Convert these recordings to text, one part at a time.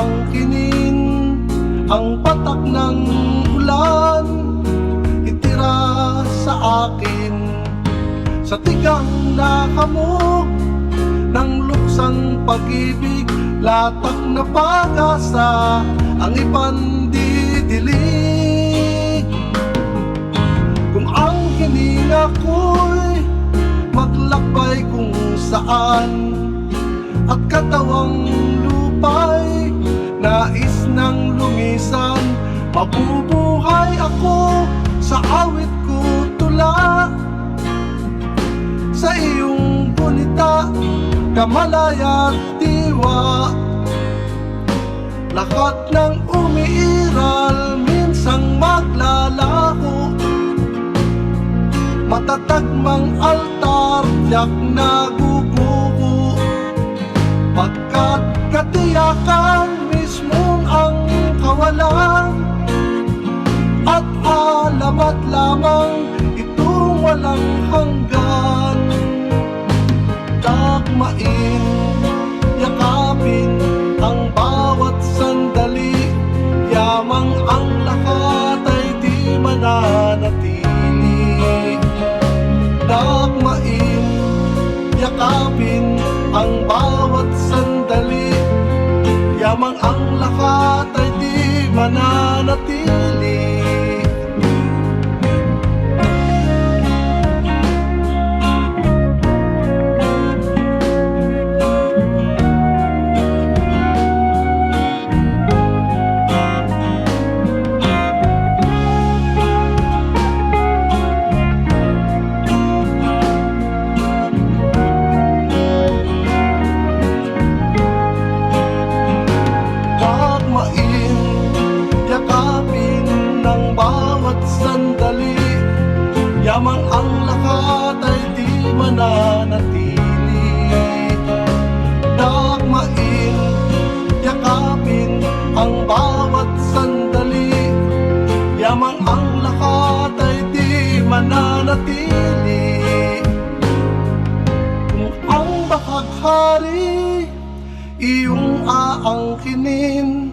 aangkinin Ang patak ng ulan Itira sa akin. Sa tigang na hamog Ng luksang pag-ibig Latak na pag-asa Ang ipandidilig. Kung ang hininga ko'y Maglakbay kung saan At katawang lupay Nais nang lumisan. Mabubuhay ako Sa awit ko tula. Sa iyong gunita Kamalaya diwa. Lahat ng umiiral Minsang maglalaho. Matatag mang altar Tiyak na alamat lamang Itong walang hanggan. Dakmain Yakapin Ang bawat sandali. Yamang ang lahat Ay di mananatili. Dakmain Yakapin Ang bawat sandali. Yamang ang lahat Ay di mananatili bawat sandali Yamang ang lahat ay di mananatili. Dakmain, yakapin ang bawat sandali. Yamang ang lahat ay di mananatili. Kung ang bahaghari iyong aangkinin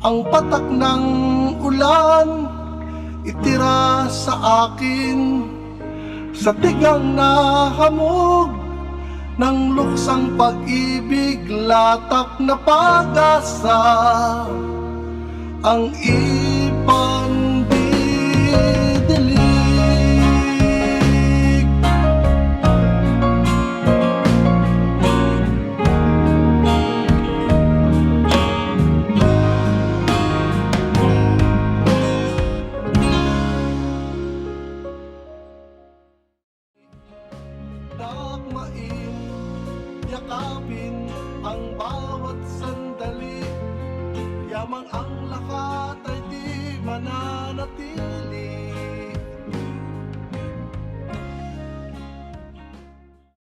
Ang patak ng ulan Itira sa akin Sa tigang na hamog Ng luksang pag-ibig Latak na pag-asa. Ang ipandidilig yakapin ang bawat sandali. Yamang ang lahat